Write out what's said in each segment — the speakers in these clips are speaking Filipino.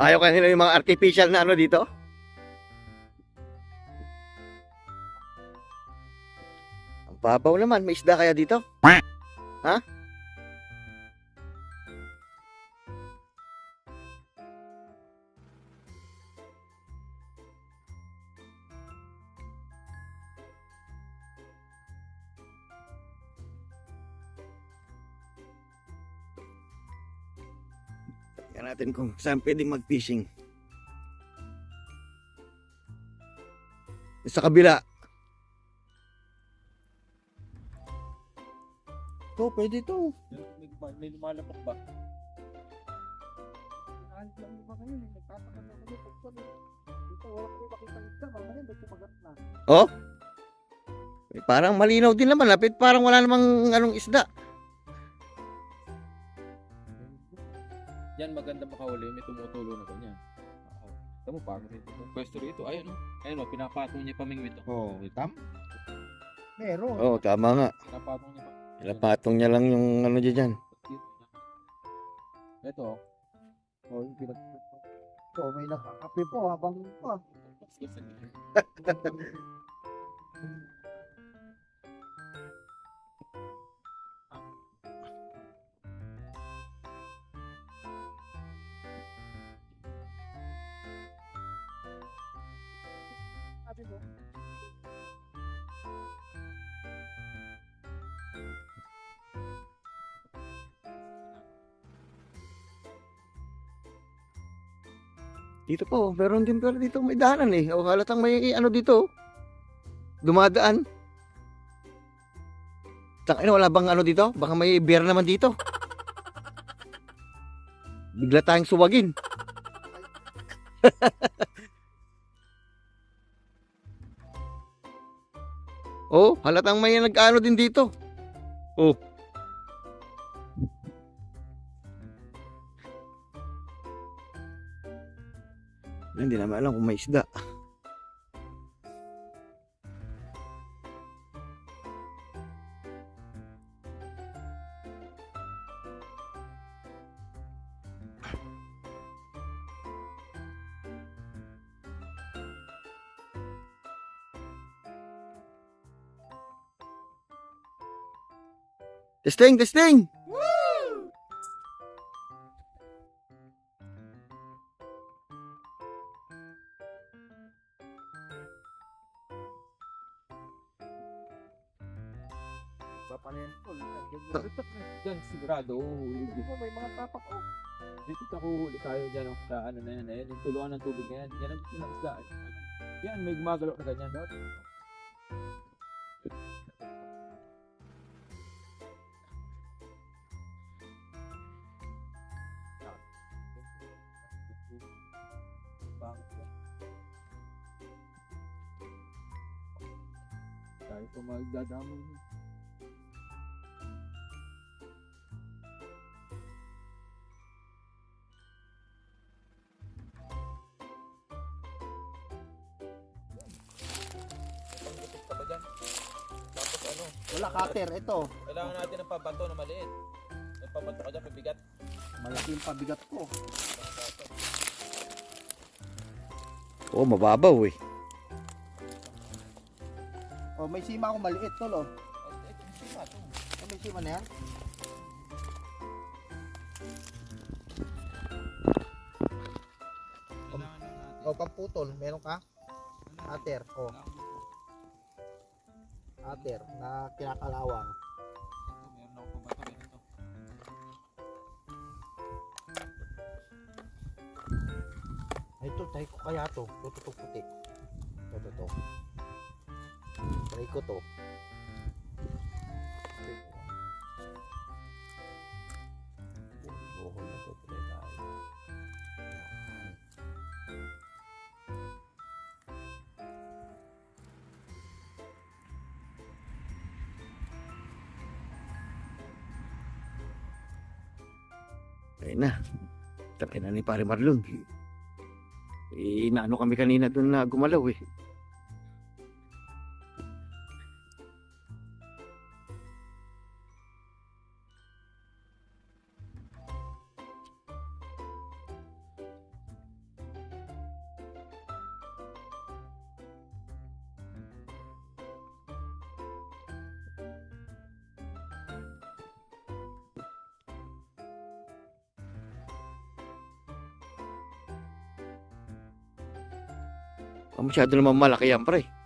Ayaw kanina yung mga artificial na ano dito? Ang babaw naman. May isda kaya dito? Ha? Tingnan natin kung saan pwedeng mag-fishing. Sa kabila. To, pwede to. May, may lumalapok ba? Kahit lang ba kayo, nagtataka na pagkon. Dito, wala kami makita isda, mamaya may kumagat na. Eh, Parang malinaw din naman. Lapit parang wala namang anong isda. Yan maganda makahuli, may tumutulo na ganyan. Oo. Tamo parang rito. Yung pwesto rito, ayun o. Ayun o, pinapatong niya pamingwit. Oh, itam? Meron. Oo, oh, tama nga. Pinapatong niya pa. Ilapatong niya lang yung ano dyan dyan. Ito o. Oh, yung pinag... So, may nakakape po habang pa. Dito po, meron din pala dito may daanan eh. O halatang may ano dito. Dumadaan. Taka wala bang ano dito? Baka may beer naman dito. Bigla tayong suwagin. oh, halatang may nag-ano din dito. Oh. Hindi naman alam kung may isda. Testing, testing! Sigurado, uhuli dito. May mga tapak o. Dito tayo uhuli tayo dyan o. Sa ano na yan, yan. Yung tuluan ng tubig na yan. Yan ang ng isda. Yan, may gumagalaw na ganyan. No? Tayo pa magdadamay. Wala cutter, ito. kailangan natin ng pabato na maliit. May pabato ka dyan, pabigat. Malaki yung pabigat ko. Oh, mababaw eh. Oh, may sima ako maliit tol oh. Ay, ay, sima to. Oh, may sima na yan. Oh, pamputol. Meron ka? Cutter. Oh, cutter na kinakalawang. Meron ako ganito. Ay, ito, try ko kaya to. Ito, ito, puti. Ito, ito. Try ko to. Ayun na. Tapos na ni Pare Marlon. Eh, naano kami kanina doon na gumalaw eh. Masyado naman malaki yan, pre.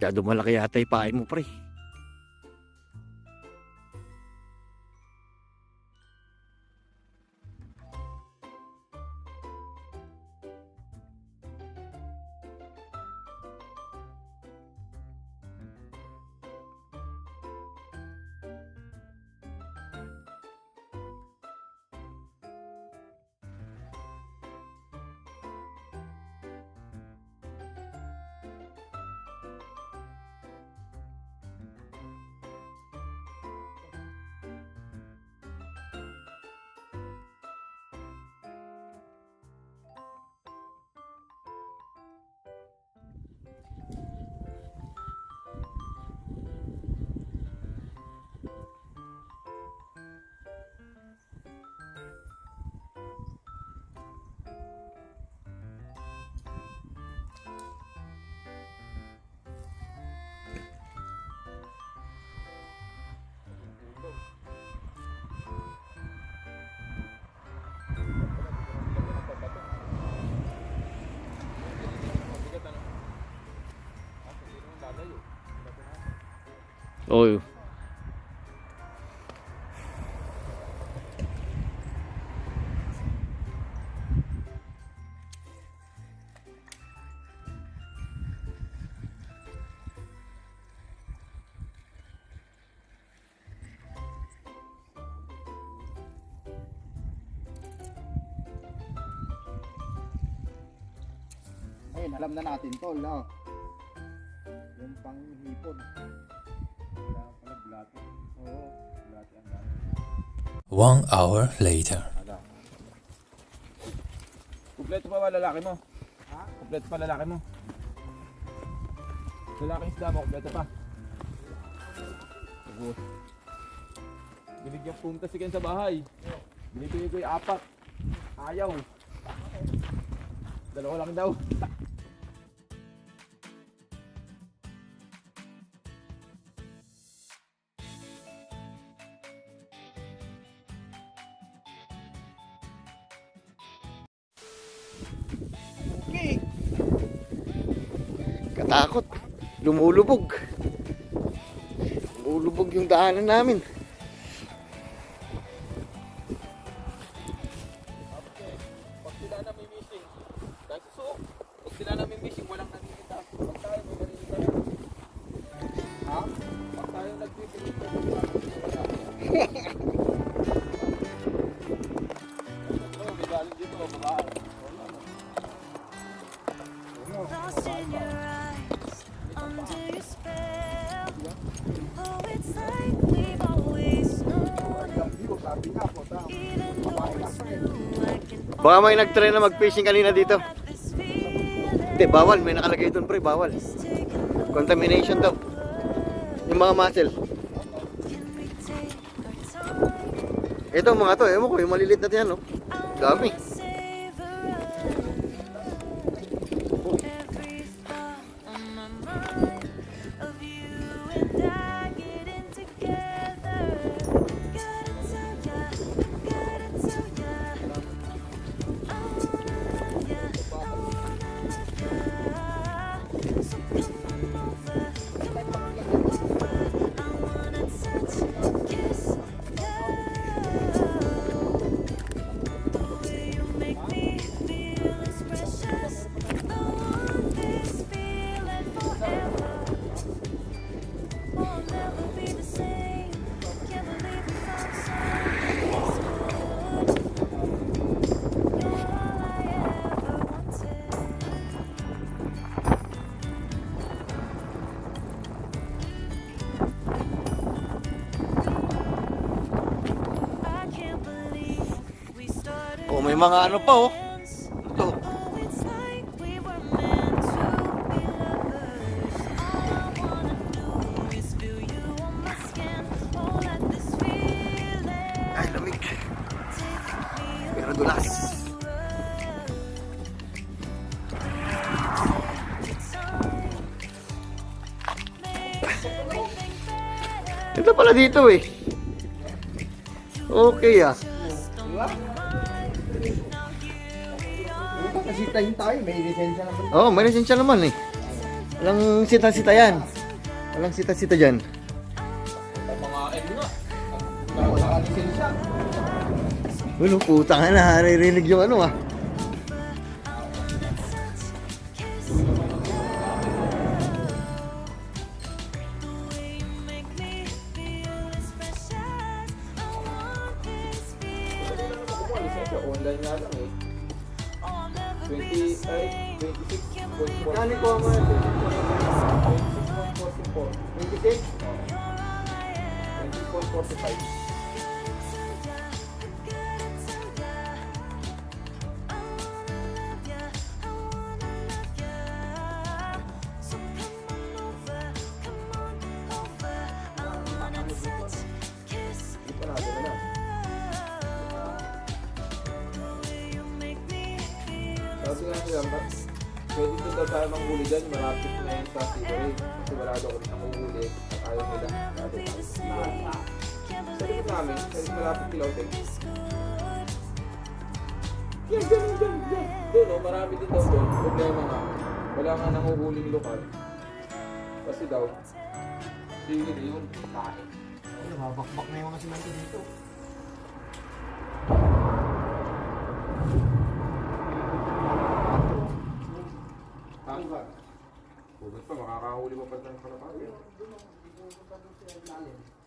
Masyado malaki yata yung pain mo, pre. Oh, Ayun, alam na natin tol, no? One hour later. Kompleto pa ba lalaki mo? Ha? Kompleto pa lalaki mo? Lalaking isda mo, kompleto pa. Ubus. Binigyan punta si Ken sa bahay. Binibigay ko yung apat. Ayaw. Dalawa lang daw. Katakot. Lumulubog. Lumulubog yung daanan namin. Pag sila na may missing, dahil sa suok. Pag sila na may missing, walang nakikita. Baka may nag-try na mag-fishing kanina dito. Hindi, bawal. May nakalagay doon, pre. Bawal. Contamination daw. Yung mga mussel. Ito mga to, ewan ko, yung malilit na yan, no? Dami. Skin. Oh, let this feeling Ay, lamig. Pero dulas. Ito pala dito eh. Okay ah. Kasi tayo may lisensya naman. Oo, oh, may lisensya naman eh. Walang sita-sita yan. Walang sita-sita dyan. Mga ano nga. Wala ka lisensya. Ulo, puta nga na. Naririnig yung ano ah. 26.4. Kani ko ang mga 26.44. 26? 26.45. Hindi pa pwede ito daw tayo manghuli dyan, malapit na yun sa seaway. Kasi wala daw kami nanguhuli at ayaw nila. Sa likod namin, sa malapit kila Hotel. Yan, yan, yan, yan. Doon, oh, marami din daw doon. Problema nga, wala nga nanguhuling lokal. Kasi daw, sige yun, kain. Mabakbak na yung mga simento dito. Ha? Huwag pa, makakahuli pa pa